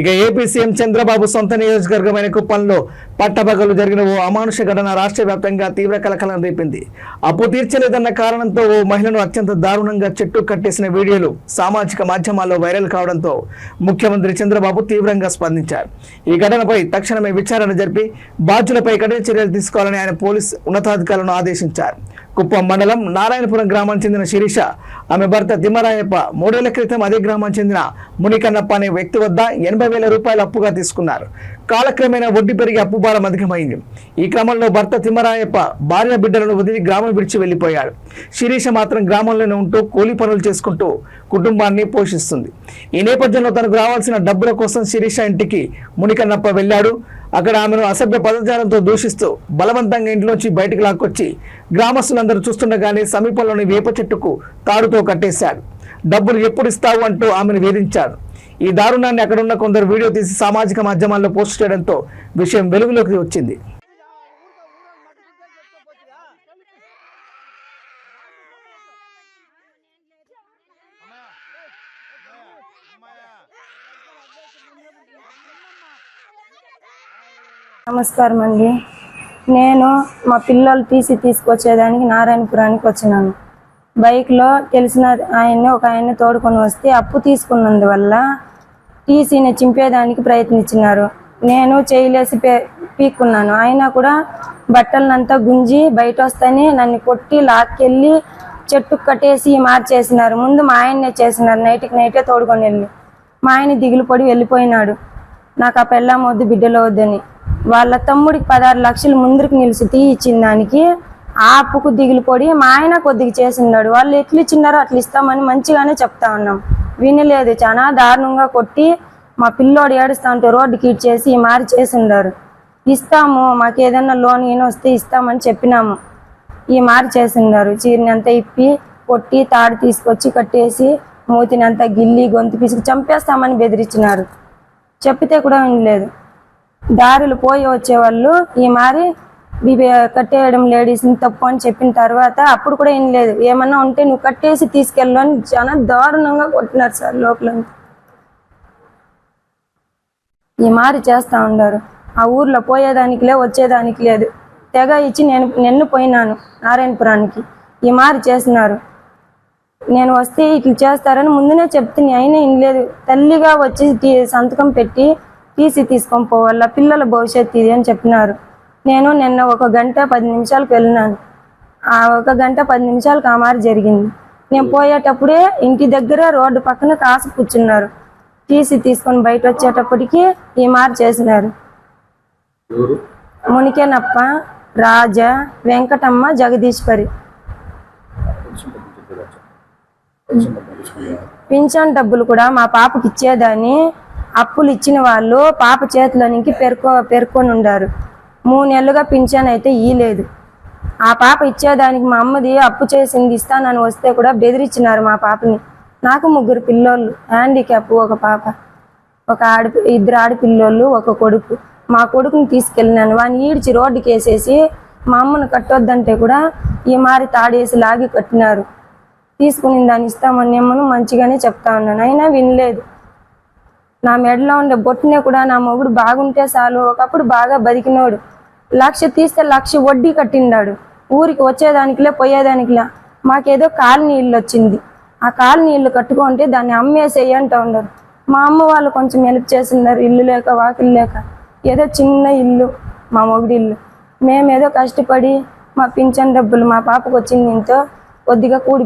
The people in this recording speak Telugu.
ఇక ఏపీ సీఎం చంద్రబాబు సొంత నియోజకవర్గమైన కుప్పంలో పట్టపగలు జరిగిన ఓ అమానుష ఘటన రాష్ట్ర వ్యాప్తంగా తీవ్ర కలకలం రేపింది. అప్పు తీర్చలేదన్న కారణంతో ఓ మహిళను అత్యంత దారుణంగా చెట్టు కట్టేసిన వీడియోలు సామాజిక మాధ్యమాల్లో వైరల్ కావడంతో ముఖ్యమంత్రి చంద్రబాబు తీవ్రంగా స్పందించారు. ఈ ఘటనపై తక్షణమే విచారణ జరిపి బాధ్యులపై కఠిన చర్యలు తీసుకోవాలని ఆయన పోలీస్ ఉన్నతాధికారులను ఆదేశించారు. కుప్పం మండలం నారాయణపురం గ్రామానికి చెందిన శిరీష. ఆమె భర్త తిమ్మరాయప్ప మూడేళ్ళ క్రితం అదే గ్రామానికి చెందిన మునికన్నప్ప అనే వ్యక్తి వద్ద ఎనభై వేల రూపాయలు అప్పుగా తీసుకున్నారు. కాలక్రమేణా వడ్డీ పెరిగి అప్పు భారం అధికమైంది. ఈ క్రమంలో భర్త తిమ్మరాయప్ప భార్య బిడ్డలను వదిలి గ్రామం విడిచి వెళ్ళిపోయాడు. శిరీష మాత్రం గ్రామంలోనే ఉంటూ కూలీ పనులు చేసుకుంటూ కుటుంబాన్ని పోషిస్తుంది. ఈ నేపథ్యంలో తనకు రావాల్సిన డబ్బుల కోసం శిరీష ఇంటికి మునికన్నప్ప వెళ్ళాడు. అక్కడ ఆమెను అసభ్య పదజాలంతో దూషిస్తూ బలవంతంగా ఇంట్లోంచి బయటకు లాక్కొచ్చి గ్రామస్తులందరూ చూస్తుండగానే సమీపంలోని వేప చెట్టుకు తాడుతో కట్టేశాడు డబ్బులు ఎప్పుడు ఇస్తావు అంటూ ఆమెను వేధించాడు ఈ దారుణాన్ని అక్కడున్న కొందరు వీడియో తీసి సామాజిక మాధ్యమాల్లో పోస్ట్ చేయడంతో విషయం వెలుగులోకి వచ్చింది. నమస్కారం అండి. నేను మా పిల్లలు టీసీ తీసుకొచ్చేదానికి నారాయణపురానికి వచ్చినాను. బైక్లో తెలిసిన ఆయన్ని ఒక ఆయన్ని తోడుకొని వస్తే అప్పు తీసుకున్నందువల్ల టీసీని చింపేదానికి ప్రయత్నించినారు. నేను చేయలేసి పే పీక్కున్నాను. అయినా కూడా బట్టలనంతా గుంజి బయట వస్తేనే నన్ను కొట్టి లాక్కెళ్ళి చెట్టు కట్టేసి మార్చేసినారు. ముందు మా ఆయన్నే చేసినారు. నైట్కి నైటే తోడుకొని వెళ్ళి మా ఆయన దిగులు పడి వెళ్ళిపోయినాడు. నాకు ఆ పెళ్ళాం వద్దు బిడ్డలు వద్దని. వాళ్ళ తమ్ముడికి పదహారు లక్షలు ముందుకు నిలిచి తీ ఇచ్చిన దానికి ఆ అప్పుకు దిగులు పొడి మా ఆయన కొద్దిగా చేసినాడు వాళ్ళు ఎట్లు ఇచ్చినారో అట్లా ఇస్తామని మంచిగానే చెప్తా ఉన్నాం. వినలేదు. చాలా దారుణంగా కొట్టి మా పిల్లోడు ఏడుస్తా ఉంటే రోడ్డుకి ఇచ్చేసి మారి చేసిండారు. ఇస్తాము మాకు ఏదైనా లోన్ ఈయన వస్తే ఇస్తామని చెప్పినాము. ఈ మారి చేసిండారు. చీరని అంతా ఇప్పి కొట్టి తాడు తీసుకొచ్చి కట్టేసి మూతిని అంతా గిల్లి గొంతు పిసికి చంపేస్తామని బెదిరించినారు. చెప్పితే కూడా వినలేదు. దారులు పోయి వచ్చేవాళ్ళు ఈ మారి కట్టేయడం లేడీస్ని తప్పు అని చెప్పిన తర్వాత అప్పుడు కూడా ఏం లేదు ఏమన్నా ఉంటే నువ్వు కట్టేసి తీసుకెళ్ళు అని చాలా దారుణంగా కొట్టినారు సార్ లోపల ఈ మారి చేస్తూ ఉన్నారు. ఆ ఊర్లో పోయేదానికి లే వచ్చేదానికి లేదు. తెగ ఇచ్చి నేను నిన్ను పోయినాను నారాయణపురానికి. ఈ మారి చేసినారు. నేను వస్తే ఇట్లా చేస్తారని ముందునే చెప్తుంది అయినా ఇనలేదు తల్లిగా వచ్చి సంతకం పెట్టి టీసీ తీసుకొని పోవాల పిల్లల భవిష్యత్తు ఇది అని చెప్పినారు. నేను నిన్న ఒక గంట పది నిమిషాలకు వెళ్ళినాను. ఆ ఒక గంట పది నిమిషాలకు ఆ మారి జరిగింది. నేను పోయేటప్పుడే ఇంటి దగ్గర రోడ్డు పక్కన కాసు కూర్చున్నారు. టీసీ తీసుకొని బయట వచ్చేటప్పటికి ఈ మారి చేసినారు. మునికేనప్ప రాజా వెంకటమ్మ జగదీశ్వరి. పింఛన్ డబ్బులు కూడా మా పాపకి ఇచ్చేదాన్ని. అప్పులు ఇచ్చిన వాళ్ళు పాప చేతిలోనికి పేర్కొ పేర్కొని ఉండారు. మూడు నెలలుగా పింఛన్ అయితే ఇయలేదు ఆ పాప ఇచ్చేదానికి మా అమ్మది అప్పు చేసింది ఇస్తానని వస్తే కూడా బెదిరించినారు మా పాపని. నాకు ముగ్గురు పిల్లోళ్ళు హ్యాండిక్యాప్ ఒక పాప ఒక ఆడి ఇద్దరు ఆడపిల్లోళ్ళు ఒక కొడుకు. మా కొడుకుని తీసుకెళ్ళినాను. వాని ఈడ్చి రోడ్డుకి వేసేసి మా అమ్మను కట్టొద్దంటే కూడా ఈ మారి తాడేసి లాగి కట్టినారు. తీసుకుని దాన్ని ఇస్తామని అమ్మను మంచిగానే చెప్తా ఉన్నాను అయినా వినలేదు. నా మెడలో ఉండే బొట్టునే కూడా నా మొగుడు బాగుంటే చాలు. ఒకప్పుడు బాగా బతికినోడు. లక్ష తీస్తే లక్ష వడ్డీ కట్టిండాడు. ఊరికి వచ్చేదానికిలే పోయేదానికిలా. మాకేదో కాలనీ ఇల్లు వచ్చింది. ఆ కాలనీ ఇల్లు కట్టుకుంటే దాన్ని అమ్మేసేయి అంటూ ఉండరు మా అమ్మ వాళ్ళు కొంచెం హెల్ప్ చేసినారు ఇల్లు లేక వాకిలు లేక. ఏదో చిన్న ఇల్లు మా మొగుడి ఇల్లు. మేమేదో కష్టపడి మా పింఛన్ డబ్బులు మా పాపకు వచ్చింది ఇంతో కొద్దిగా కూడి